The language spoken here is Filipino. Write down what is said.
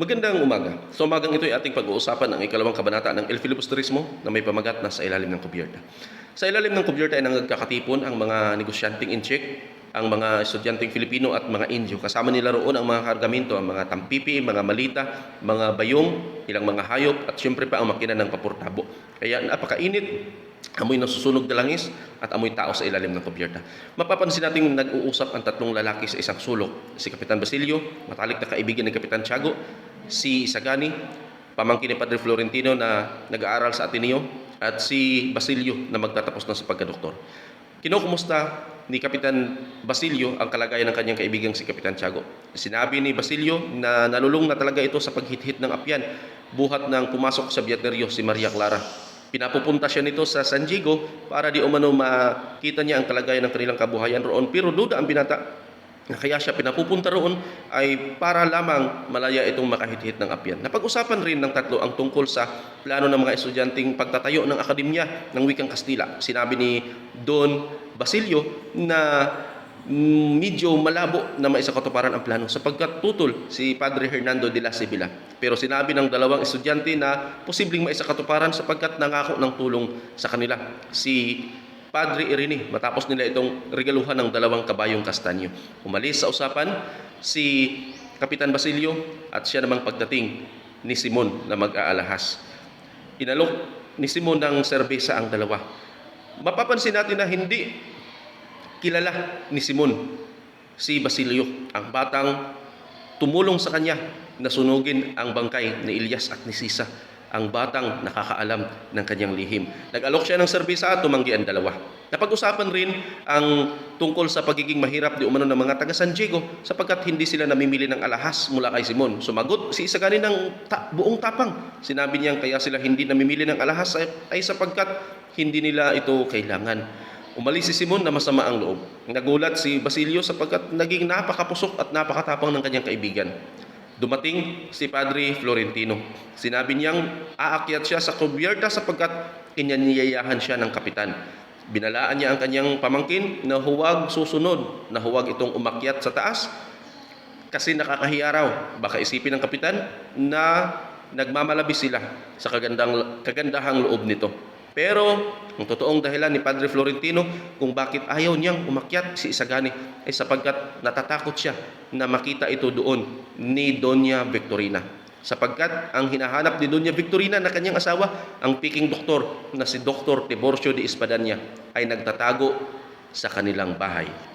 Magandang umaga. Sa umagang ito ay ating pag-uusapan ang ikalawang kabanata ng El Filibusterismo na may pamagat na sa ilalim ng kubyerta. Sa ilalim ng kubyerta ay nagkakatipon ang mga negosyanteng incheck, ang mga estudyanteng Filipino at mga Indio. Kasama nila roon ang mga kargamento, ang mga tampipi, mga malita, mga bayong, ilang mga hayop at syempre pa ang makina ng paportabo. Kaya napakainit, amoy nasusunog na langis at amoy tao sa ilalim ng kubyerta. Mapapansin natin nag-uusap ang tatlong lalaki sa isang sulok. Si Kapitan Basilio, matalik na kaibigan ni Kapitan Tiago, si Isagani, pamangkin ni Padre Florentino na nag-aaral sa Ateneo, at si Basilio na magtatapos na sa pagkadoktor. Kinukumusta ni Kapitan Basilio ang kalagayan ng kanyang kaibigang si Kapitan Tiago. Sinabi ni Basilio na nalulung na talaga ito sa paghit-hit ng apyan buhat ng pumasok sa Biaterio si Maria Clara. Pinapupunta siya nito sa San Diego para di umano makita niya ang kalagayan ng kanilang kabuhayan roon. Pero duda ang binata na kaya siya pinapupunta roon ay para lamang malaya itong makahit-hit ng apyan. Napag-usapan rin ng tatlo ang tungkol sa plano ng mga estudyanteng pagtatayo ng akademya ng wikang Kastila. Sinabi ni Don Basilio na medyo malabo na maisakatuparan ang plano sapagkat tutol si Padre Hernando de la Sibila. Pero sinabi ng dalawang estudyante na posibleng maisakatuparan sapagkat nangako ng tulong sa kanila si Padre Irene matapos nila itong regaluhan ng dalawang kabayong kastanyo. Umalis sa usapan si Kapitan Basilio at siya namang pagdating ni Simon na mag-aalahas. Inalok ni Simon ng serbesa ang dalawa. Mapapansin natin na hindi kilala ni Simon si Basilio, ang batang tumulong sa kanya na sunugin ang bangkay ni Ilyas at ni Sisa, ang batang nakakaalam ng kanyang lihim. Nag-alok siya ng serbisa at tumanggi ang dalawa. Napag-usapan rin ang tungkol sa pagiging mahirap di umano ng mga taga San Diego sapagkat hindi sila namimili ng alahas mula kay Simon. Sumagot si Isagani ng ta- buong tapang. Sinabi niyang kaya sila hindi namimili ng alahas ay, ay sapagkat hindi nila ito kailangan. Umalis si Simon na masama ang loob. Nagulat si Basilio sapagkat naging napakapusok at napakatapang ng kanyang kaibigan. Dumating si Padre Florentino. Sinabi niyang aakyat siya sa kubyerta sapagkat inaniyayahan siya ng kapitan. Binalaan niya ang kanyang pamangkin na huwag susunod, na huwag itong umakyat sa taas kasi nakakahiya raw. Baka isipin ng kapitan na nagmamalabi sila sa kagandang, kagandahang loob nito. Pero ang totoong dahilan ni Padre Florentino kung bakit ayaw niyang umakyat si Isagani ay sapagkat natatakot siya na makita ito doon ni Doña Victorina. Sapagkat ang hinahanap ni Doña Victorina na kanyang asawa, ang piking doktor na si Dr. Tiborcio de Espadanya ay nagtatago sa kanilang bahay.